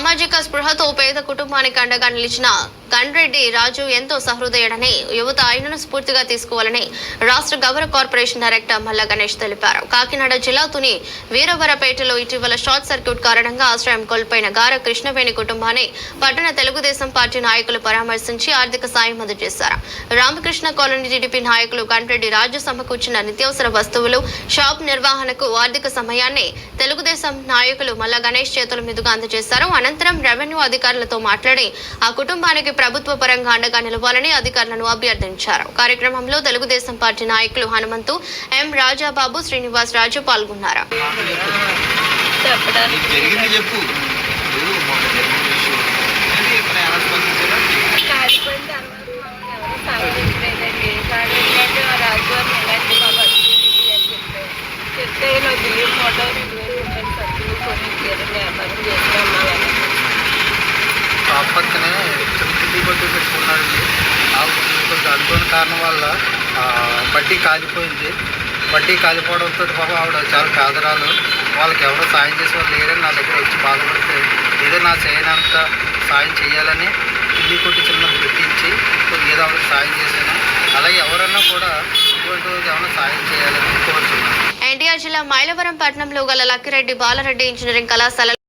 సామాజిక స్పృహతో పేద కుటుంబానికి అండగా నిలిచిన గన్రెడ్డి రాజు ఎంతో సహృదయుడని యువత ఆయనను స్ఫూర్తిగా తీసుకోవాలని రాష్ట్ర గౌరవ కార్పొరేషన్ డైరెక్టర్ మల్ల గణేష్ తెలిపారు. కాకినాడ జిల్లా తుని వీరవరపేటలో ఇటీవల షార్ట్ సర్క్యూట్ కారణంగా ఆశ్రయం కోల్పోయిన గార కృష్ణవేణి కుటుంబాన్ని పట్టణ తెలుగుదేశం పార్టీ నాయకులు పరామర్శించి ఆర్థిక సాయం అందజేశారు. రామకృష్ణ కాలనీ టీడీపీ నాయకులు గన్రెడ్డి రాజు సమకూర్చిన నిత్యావసర వస్తువులు షాప్ నిర్వహణకు ఆర్థిక సమయాన్ని తెలుగుదేశం నాయకులు మల్ల గణేష్ చేతుల మీదుగా అందజేశారు. అనంతరం రెవెన్యూ అధికారులతో మాట్లాడి ఆ కుటుంబానికి ప్రభుత్వ పరంగా అండగా నిలవాలని అధికారులను అభ్యర్థించారు. కార్యక్రమంలో తెలుగుదేశం పార్టీ నాయకులు హనుమంతు ఎం రాజాబాబు శ్రీనివాస్ రాజు పాల్గొన్నారు. మొన్న జరిగిన ఇష్యూ ఏంటి చిన్న పెట్టుకున్నాడండి కొంచెం అనుకోని కారణం వల్ల వడ్డీ కాలిపోయింది. వడ్డీ కాలిపోవడంతో పాపం ఆవిడ చాలా పేదరాలు. వాళ్ళకి ఎవరో సాయం చేసే వాళ్ళు లేరని నా దగ్గర వచ్చి బాధపడితే ఏదో నా చేయనంత సాయం చేయాలని ఇల్లు కొట్టి చిన్న పెట్టించి ఏదో ఆవిడకి సాయం చేశాను. అలాగే ఎవరన్నా కూడా ఇటువంటి ఏమైనా సాయం చేయాలని కోరుతున్నాను ఎన్టీఆర్ జిల్లా మైలవరం పట్టణంలో గల లక్కిరెడ్డి బాలరెడ్డి ఇంజనీరింగ్ కళాశాల